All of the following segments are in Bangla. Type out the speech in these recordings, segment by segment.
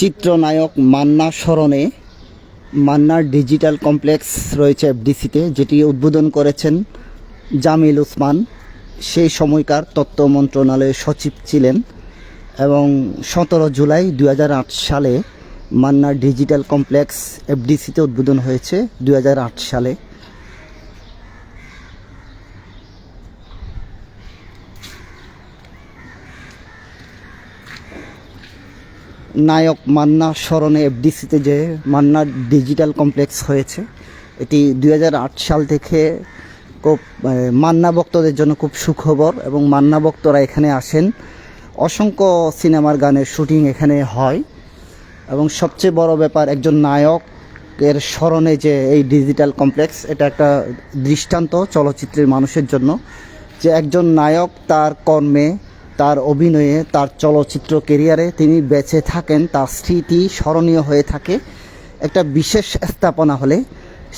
চিত্রনায়ক মান্না স্মরণে মান্নার ডিজিটাল কমপ্লেক্স রয়েছে এফডিসিতে, যেটি উদ্বোধন করেছেন জামিল উসমান। সেই সময়কার তত্ত্ব মন্ত্রণালয়ের সচিব ছিলেন এবং সতেরো জুলাই দুই হাজার আট সালে মান্নার ডিজিটাল কমপ্লেক্স এফডিসিতে উদ্বোধন হয়েছে। দু হাজার আট সালে নায়ক মান্না স্মরণে এফডিসিতে যে মান্না ডিজিটাল কমপ্লেক্স হয়েছে, এটি দু হাজার আট সাল থেকে খুব মান্না ভক্তদের জন্য খুব সুখবর এবং মান্না ভক্তরা এখানে আসেন। অসংখ্য সিনেমার গানের শুটিং এখানে হয় এবং সবচেয়ে বড় ব্যাপার একজন নায়কের স্মরণে যে এই ডিজিটাল কমপ্লেক্স, এটা একটা দৃষ্টান্ত চলচ্চিত্রের মানুষের জন্য যে একজন নায়ক তার কর্মে তার অভিনয়ে, তার চলচ্চিত্র কেরিয়ারে তিনি বেঁচে থাকেন, তার স্মৃতি স্মরণীয় হয়ে থাকে। একটা বিশেষ স্থাপনা হলে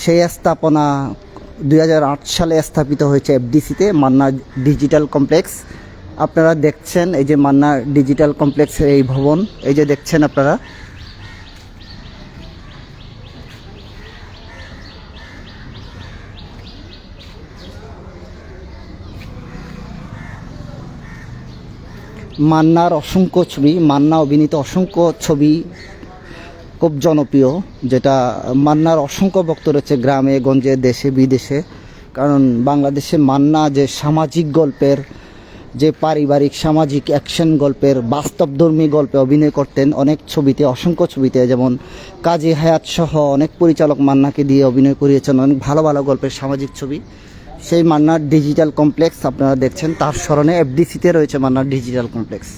সেই স্থাপনা দুই হাজার আট সালে স্থাপিত হয়েছে এফডিসিতে, মান্না ডিজিটাল কমপ্লেক্স। আপনারা দেখছেন এই যে মান্না ডিজিটাল কমপ্লেক্সের এই ভবন, এই যে দেখছেন আপনারা মান্নার অসংখ্য ছবি, মান্না অভিনীত অসংখ্য ছবি খুব জনপ্রিয়, যেটা মান্নার অসংখ্য ভক্ত রয়েছে গ্রামে, গঞ্জে, দেশে, বিদেশে। কারণ বাংলাদেশে মান্না যে সামাজিক গল্পের, যে পারিবারিক সামাজিক অ্যাকশন গল্পের, বাস্তবধর্মী গল্পে অভিনয় করতেন, অনেক ছবিতে, অসংখ্য ছবিতে, যেমন কাজী হায়াত সহ অনেক পরিচালক মান্নাকে দিয়ে অভিনয় করিয়েছেন, অনেক ভালো ভালো গল্পের সামাজিক ছবি। সেই মান্নার ডিজিটাল কমপ্লেক্স আপনারা দেখছেন। তার স্মরণে এফডিসিতে রয়েছে মান্নার ডিজিটাল কমপ্লেক্স।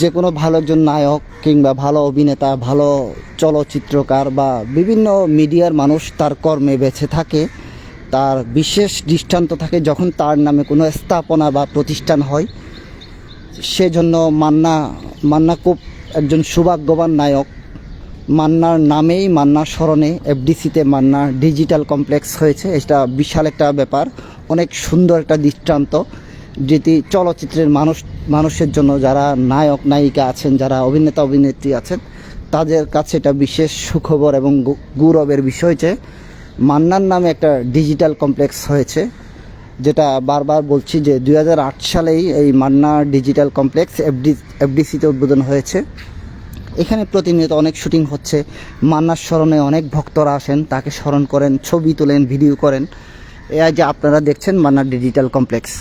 যে কোনো ভালো একজন নায়ক কিংবা ভালো অভিনেতা, ভালো চলচ্চিত্রকার বা বিভিন্ন মিডিয়ার মানুষ তার কর্মে বেঁচে থাকে। তার বিশেষ দৃষ্টান্ত থাকে যখন তার নামে কোনো স্থাপনা বা প্রতিষ্ঠান হয়। সেজন্য মান্না মান্না খুব একজন সৌভাগ্যবান নায়ক। মান্নার নামেই মান্নার স্মরণে এফডিসিতে মান্না ডিজিটাল কমপ্লেক্স হয়েছে। এটা বিশাল একটা ব্যাপার, অনেক সুন্দর একটা দৃষ্টান্ত, যেটি চলচ্চিত্রের মানুষ, মানুষের জন্য যারা নায়ক, নায়িকা আছেন, যারা অভিনেতা, অভিনেত্রী আছেন, তাদের কাছে এটা বিশেষ সুখবর এবং গৌরবের বিষয় যে মান্নার নামে একটা ডিজিটাল কমপ্লেক্স হয়েছে, যেটা বারবার বলছি যে দুই হাজার আট সালেই এই মান্না ডিজিটাল কমপ্লেক্স এফডি, এফডিসিতে উদ্বোধন হয়েছে। এখানে প্রতিনিয়ত অনেক শুটিং হচ্ছে। মান্নার স্মরণে অনেক ভক্তরা আসেন, তাকে স্মরণ করেন, ছবি তোলেন, ভিডিও করেন। এ যে আপনারা দেখছেন মান্নার ডিজিটাল কমপ্লেক্স।